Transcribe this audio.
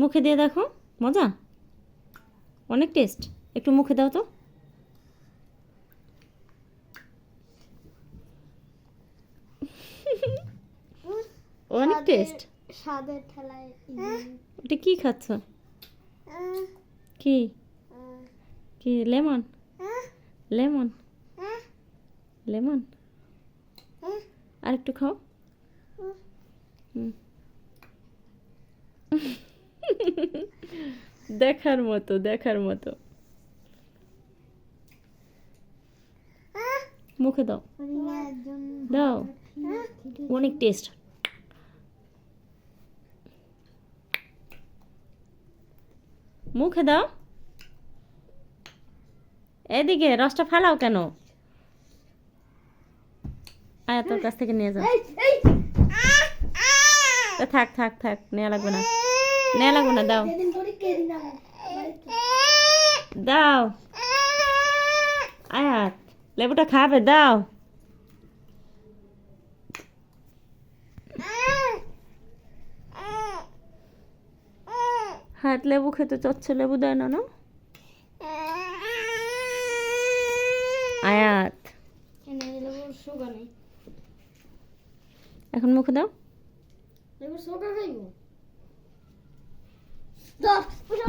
মুখে দিয়ে দেখো মজা? অনেক টেস্ট একটু মুখে দাও তো। অনেক টেস্ট স্বাদের ঠেলায় ওটা কি খাচ্ছ? কি? কি লেমন? লেমন? লেমন? আর একটু খাও। হুম। দেখার মতো দেখার মতো। মুখে দাও। দাও। অনেক টেস্ট মুখে দাও। এদিকে রসটা ফালাও কেন? আয়া তোর কাছ থেকে নিয়ে যাও থাক থাক থাক নেওয়া লাগবে না। নেওয়া লাগবে না দাও। দাও। আয়াত লেবুটা খাবে দাও। হাত লেবু খেতে চাচ্ছে লেবু দেয় না না? আয়াত। এখন মুখে দাও। লেবুর সুগা খাইবো? 走不行